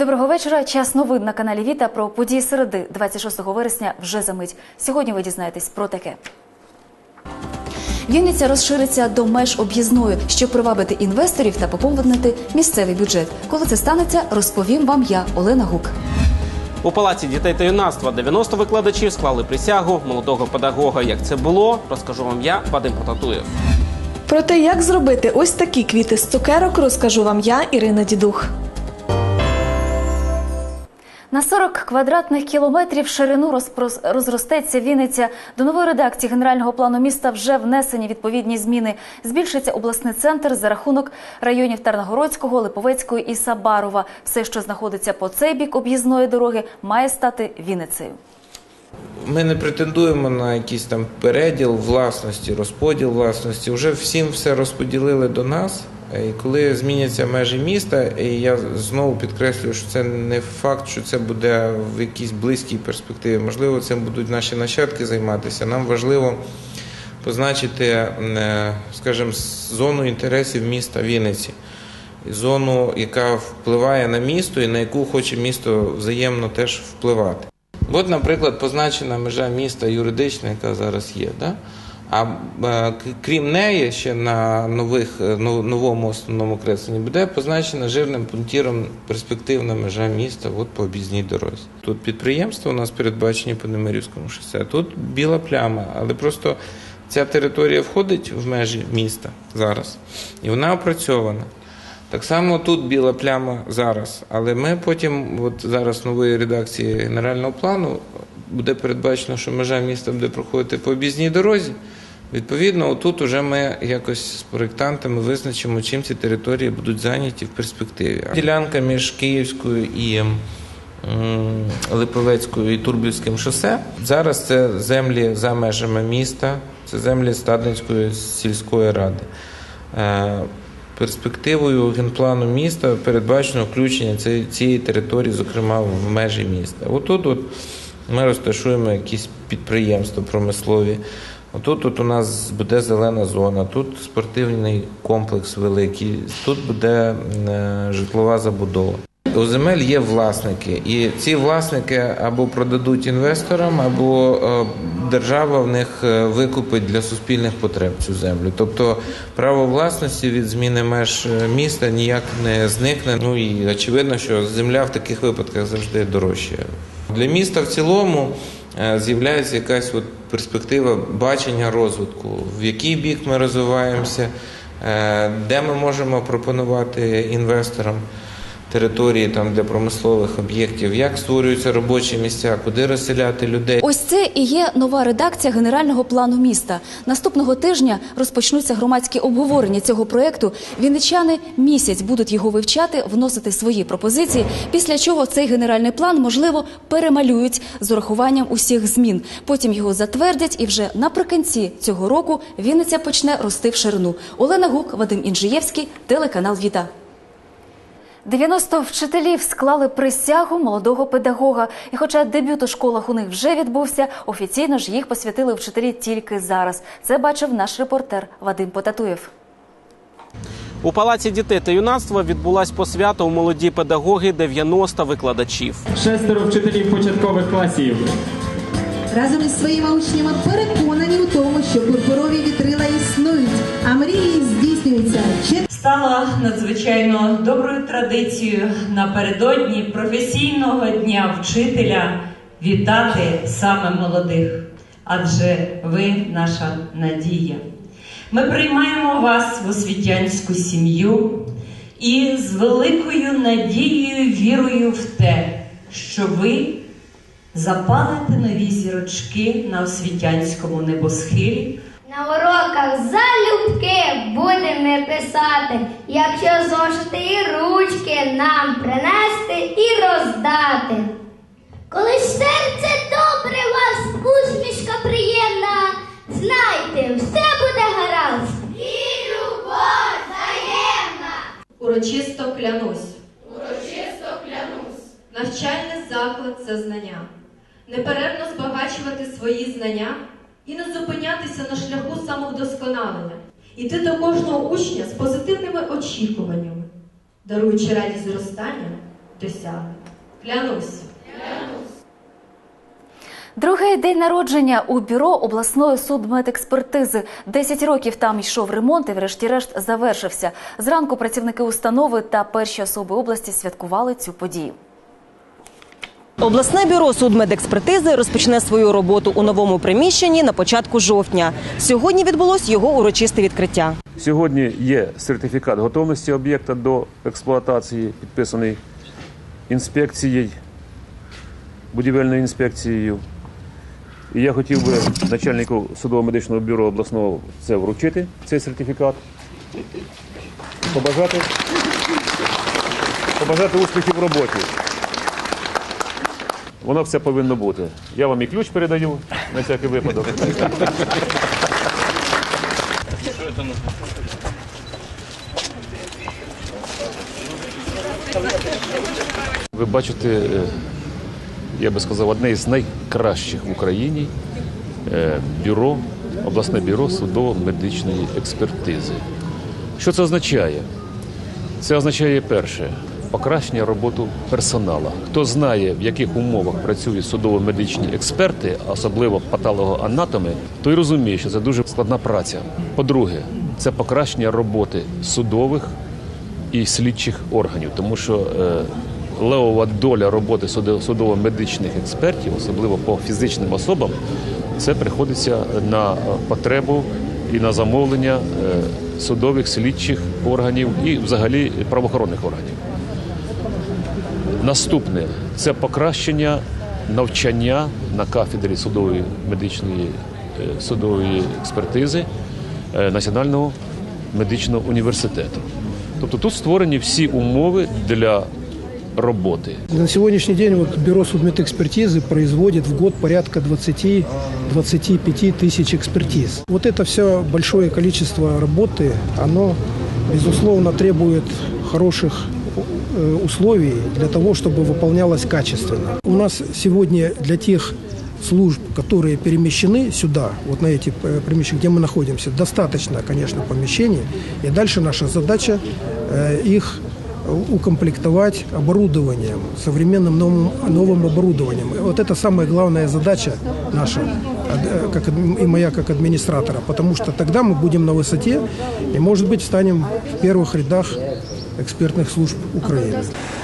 Доброго вечора. Час новин на каналі Віта про події середи 26 вересня вже за мить. Сьогодні ви дізнаєтесь про таке. Вінниця розшириться до меж об'їзної, щоб привабити інвесторів та поповнити місцевий бюджет. Коли це станеться, розповім вам я, Олена Гук. У палаці дітей та юнацтва 90 викладачів склали присягу молодого педагога. Як це було, розкажу вам я, Вадим Потатуєв. Про те, як зробити ось такі квіти з цукерок, розкажу вам я, Ірина Дідух. На 40 квадратних кілометрів ширину розростеться Вінниця. До нової редакції генерального плану міста вже внесені відповідні зміни. Збільшиться обласний центр за рахунок районів Тарногородського, Липовецької і Сабарова. Все, що знаходиться по цей бік об'їзної дороги, має стати Вінницею. Ми не претендуємо на якийсь там переділ власності, розподіл власності. Вже всім все розподілили до нас. І коли зміняться межі міста, і я знову підкреслюю, що це не факт, що це буде в якійсь близькій перспективі. Можливо, цим будуть наші нащадки займатися. Нам важливо позначити, е, скажімо, зону інтересів міста Вінниці. Зону, яка впливає на місто і на яку хоче місто взаємно теж впливати. От, наприклад, позначена межа міста юридична, яка зараз є. Да? А е, крім неї, ще на нових, е, новому основному кресленні буде позначена жирним пунктіром перспективна межа міста от по об'їзній дорозі. Тут підприємства у нас передбачені по Немирівському шосе. Тут біла пляма, але просто ця територія входить в межі міста зараз, і вона опрацьована. Так само тут біла пляма зараз, але ми потім, от зараз нової редакції генерального плану, буде передбачено, що межа міста буде проходити по об'їзній дорозі. Відповідно, отут уже ми якось з проєктантами визначимо, чим ці території будуть зайняті в перспективі. Ділянка між Київською і Липовецькою і Турбівським шосе. Зараз це землі за межами міста, це землі Стадницької сільської ради. Е, Перспективою генплану міста передбачено включення цієї- території, зокрема в межі міста. Отут от ми розташуємо якісь підприємства промислові. Отут от у нас буде зелена зона, тут спортивний комплекс великий, тут буде е, житлова забудова. У земель є власники, і ці власники або продадуть інвесторам, або е, держава в них е, викупить для суспільних потреб цю землю. Тобто право власності від зміни меж міста ніяк не зникне. Ну і очевидно, що земля в таких випадках завжди дорожча. Для міста в цілому з'являється якась от перспектива бачення розвитку, в який бік ми розвиваємося, е, де ми можемо пропонувати інвесторам території там для промислових об'єктів, як створюються робочі місця, куди розселяти людей. Ось це і є нова редакція генерального плану міста. Наступного тижня розпочнуться громадські обговорення цього проекту. Вінничани місяць будуть його вивчати, вносити свої пропозиції. Після чого цей генеральний план можливо перемалюють з урахуванням усіх змін. Потім його затвердять, і вже наприкінці цього року Вінниця почне рости в ширину. Олена Гук, Вадим Інжиєвський, телеканал Віта. 90 вчителів склали присягу молодого педагога. І хоча дебют у школах у них вже відбувся, офіційно ж їх посвятили вчителі тільки зараз. Це бачив наш репортер Вадим Потатуєв. У палаці дітей та юнацтва відбулась посвята у молоді педагоги 90 викладачів. Шестеро вчителів початкових класів. Разом із своїми учнями переконані у тому, що пурпурові вітрила існують, а мрії здійснюються. Стала надзвичайно доброю традицією напередодні професійного дня вчителя вітати саме молодих, адже ви наша надія. Ми приймаємо вас в освітянську сім'ю і з великою надією, вірою в те, що ви запалите нові зірочки на освітянському небосхилі. На уроках залюбки будемо писати, якщо зошити і ручки нам принести і роздати. Коли ж серце добре вас, усмішка приємна, знайте, все буде гаразд. І любов взаємна. Урочисто клянусь. Урочисто клянусь. Навчальний заклад це знання. Неперервно збагачувати свої знання і не зупинятися на шляху самовдосконалення. Іти до кожного учня з позитивними очікуваннями, даруючи радість зростання досягнемо. Клянусь. Другий день народження у бюро обласної судмедекспертизи. Десять років там йшов ремонт і врешті-решт завершився. Зранку працівники установи та перші особи області святкували цю подію. Обласне бюро судмедекспертизи розпочне свою роботу у новому приміщенні на початку жовтня. Сьогодні відбулось його урочисте відкриття. Сьогодні є сертифікат готовності об'єкта до експлуатації, підписаний інспекцією, будівельною інспекцією. І я хотів би начальнику судово-медичного бюро обласного це вручити, цей сертифікат. Побажати, побажати успіхів в роботі. Воно все повинно бути. Я вам і ключ передаю на всякий випадок. Ви бачите, е, я би сказав, одне із найкращих в Україні е, бюро, обласне бюро судово-медичної експертизи. Що це означає? Це означає перше покращення роботи персоналу. Хто знає, в яких умовах працюють судово-медичні експерти, особливо патологоанатоми, той розуміє, що це дуже складна праця. По-друге, це покращення роботи судових і слідчих органів, тому що е, левова доля роботи судо- судово-медичних експертів, особливо по фізичним особам, це приходиться на потребу і на замовлення е, судових слідчих органів і взагалі правоохоронних органів. Наступне це покращення навчання на кафедрі судової медичної е, судової експертизи е, Національного медичного університету. Тобто тут створені всі умови для роботи. На сегодняшний день вот бюро судмедэкспертизы производит в год порядка 20-25 тысяч экспертиз. Вот это все большое количество работы, оно, безусловно, требует хороших э, условий для того, чтобы выполнялось качественно. У нас сегодня для тех служб, которые перемещены сюда, вот на эти э, помещения, где мы находимся, достаточно, конечно, помещений. И дальше наша задача э, их укомплектовать оборудованием, современным новым, новым оборудованием. И Вот это самая главная задача наша, э, как, и моя как администратора, потому что тогда мы будем на высоте и, может быть, станем в первых рядах экспертных служб Украины.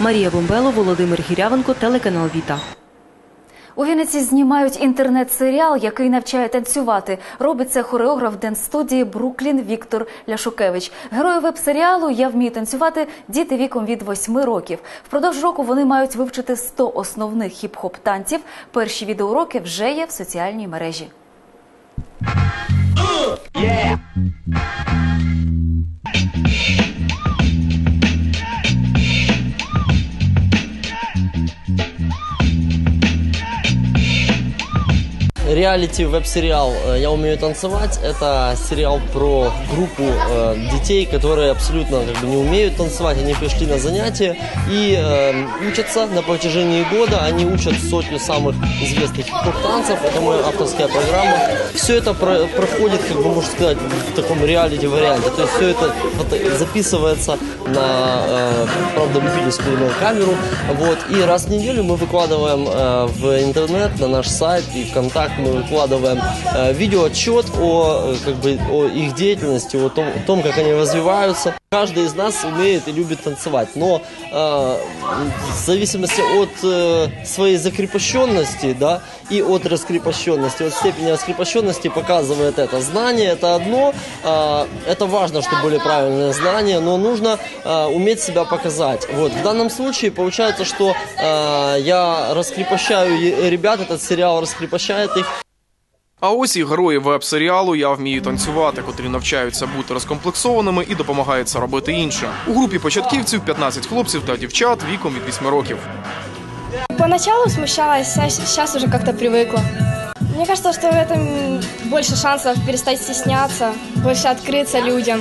Марія Бомбело, Володимир Гірявенко, телеканал Віта. У Вінниці знімають інтернет-серіал, який навчає танцювати. Робить це хореограф Денс-студії Бруклін Віктор Ляшукевич. Герої веб-серіалу Я вмію танцювати діти віком від 8 років. Впродовж року вони мають вивчити 100 основних хіп-хоп танців. Перші відеоуроки вже є в соціальній мережі. Реалити веб-сериал э, «Я умею танцевать» — это сериал про группу э, детей, которые абсолютно как бы, не умеют танцевать. Они пришли на занятия и э, учатся на протяжении года. Они учат сотню самых известных танцев. Это моя авторская программа. Все это про- проходит, как бы можно сказать, в таком реалити-варианте. То есть все это записывается на, э, правда, любительскую камеру. Вот. И раз в неделю мы выкладываем э, в интернет, на наш сайт и ВКонтакт мы выкладываем э, видеоотчет о, э, как бы, о их деятельности, о том, о том, как они развиваются. Каждый из нас умеет и любит танцевать, но э, в зависимости от э, своей закрепощенности, да, и от раскрепощенности, от степени раскрепощенности показывает это. Знание это одно, э, это важно, что были правильные знания, но нужно э, уметь себя показать. Вот. В данном случае получается, что э, я раскрепощаю ребят, этот сериал раскрепощает их, А ось і герої веб-серіалу Я вмію танцювати, котрі навчаються бути розкомплексованими і допомагають це робити іншим. У групі початківців 15 хлопців та дівчат віком від 8 років. Поначалу смущалась, сейчас уже как-то привыкла. Мне кажется, что в этом больше шансов перестать стесняться, больше открыться людям.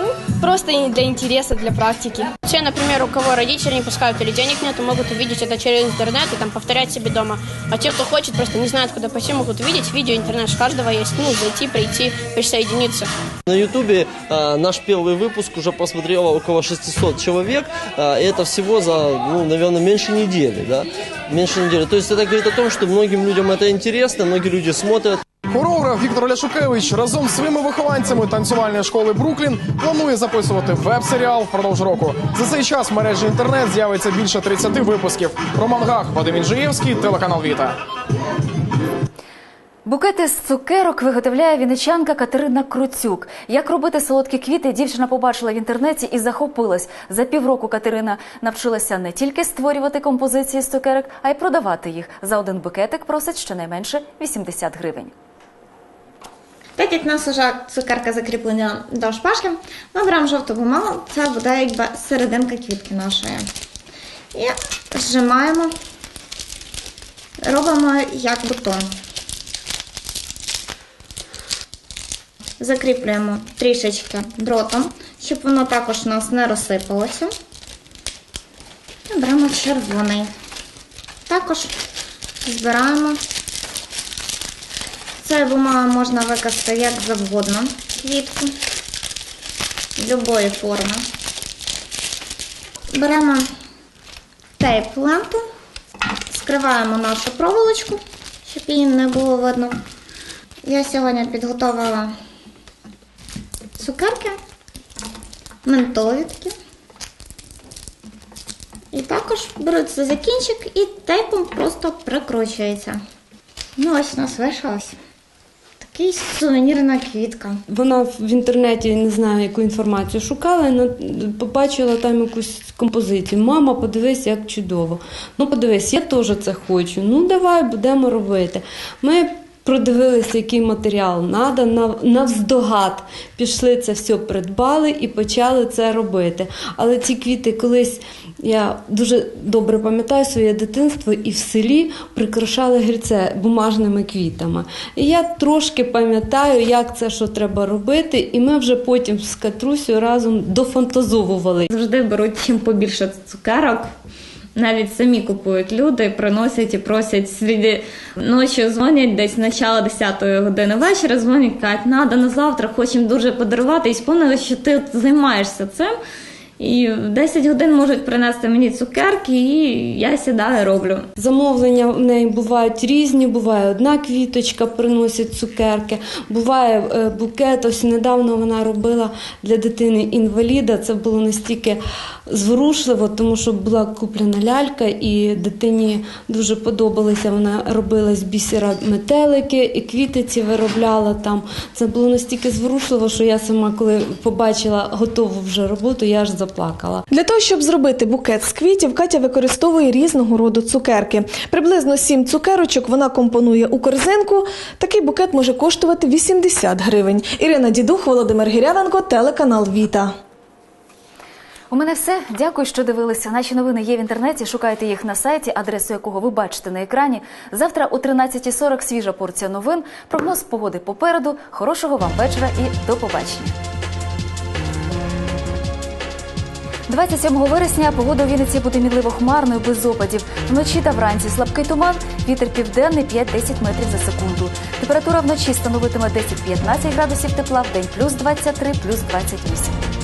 Ну, просто и для интереса, для практики. Все, например, у кого родители не пускают или денег нет, могут увидеть это через интернет и там повторять себе дома. А те, кто хочет, просто не знают, куда пойти, могут увидеть видео, интернет у каждого есть, ну, зайти, прийти, присоединиться. На Ютубе э, наш первый выпуск уже посмотрело около 600 человек, э, и это всего за, ну, наверное, меньше недели, да, меньше недели. То есть это говорит о том, что многим людям это интересно, многие люди смотрят. Хореограф Віктор Ляшукевич разом з своїми вихованцями танцювальної школи Бруклін планує записувати веб-серіал впродовж року. За цей час в мережі інтернет з'явиться більше 30 випусків. Роман Гах, Вадим Інжиєвський, телеканал Віта. Букети з цукерок виготовляє вінничанка Катерина Круцюк. Як робити солодкі квіти, дівчина побачила в інтернеті і захопилась. За півроку Катерина навчилася не тільки створювати композиції з цукерок, а й продавати їх. За один букетик просить щонайменше 80 гривень. Так як в нас вже цукерка закріплена до шпажки, ми беремо жовту бумагу, це буде якби серединка квітки нашої. І зжимаємо, робимо як бутон. Закріплюємо трішечки дротом, щоб воно також у нас не розсипалося. І беремо червоний. Також збираємо Цією бумагою можна використати як завгодно квітку будь-якої форми. Беремо тейп ленту, скриваємо нашу проволочку, щоб її не було видно. Я сьогодні підготувала цукерки, ментолові такі. І також беруться за кінчик і тейпом просто прикручується. Ну, ось у нас вийшло ось. Сувенірна квітка. Вона в інтернеті не знаю, яку інформацію шукала, але побачила там якусь композицію. Мама, подивись, як чудово. Ну, подивись, я теж це хочу. Ну, давай будемо робити. Ми продивилися, який матеріал треба, навздогад пішли це все придбали і почали це робити. Але ці квіти колись я дуже добре пам'ятаю своє дитинство і в селі прикрашали гріце бумажними квітами. І я трошки пам'ятаю, як це що треба робити, і ми вже потім з Катрусю разом дофантазовували. Завжди беруть чим побільше цукерок. Навіть самі купують люди, приносять і просять сліди ночі дзвонять десь начало 10 години вечора, дзвонять, кажуть, надо на завтра, хочемо дуже подарувати. І сповнили, що ти займаєшся цим. І в 10 годин можуть принести мені цукерки, і я сідаю роблю. Замовлення в неї бувають різні. Буває одна квіточка, приносять цукерки, буває е, букет. Ось недавно вона робила для дитини інваліда. Це було настільки зворушливо, тому що була куплена лялька, і дитині дуже подобалося. Вона робила з бісера метелики і квіти виробляла там. Це було настільки зворушливо, що я сама, коли побачила готову вже роботу, я аж заплакала. Для того, щоб зробити букет з квітів, Катя використовує різного роду цукерки. Приблизно сім цукерочок вона компонує у корзинку. Такий букет може коштувати 80 гривень. Ірина Дідух, Володимир Гірявенко, телеканал Віта. У мене все. Дякую, що дивилися. Наші новини є в інтернеті. Шукайте їх на сайті, адресу якого ви бачите на екрані. Завтра о 13.40 свіжа порція новин. Прогноз погоди попереду. Хорошого вам вечора і до побачення. 27 вересня погода у Вінниці буде мідливо хмарною без опадів. Вночі та вранці слабкий туман, вітер південний 5-10 метрів за секунду. Температура вночі становитиме 10-15 градусів тепла, в день плюс 23, плюс 28.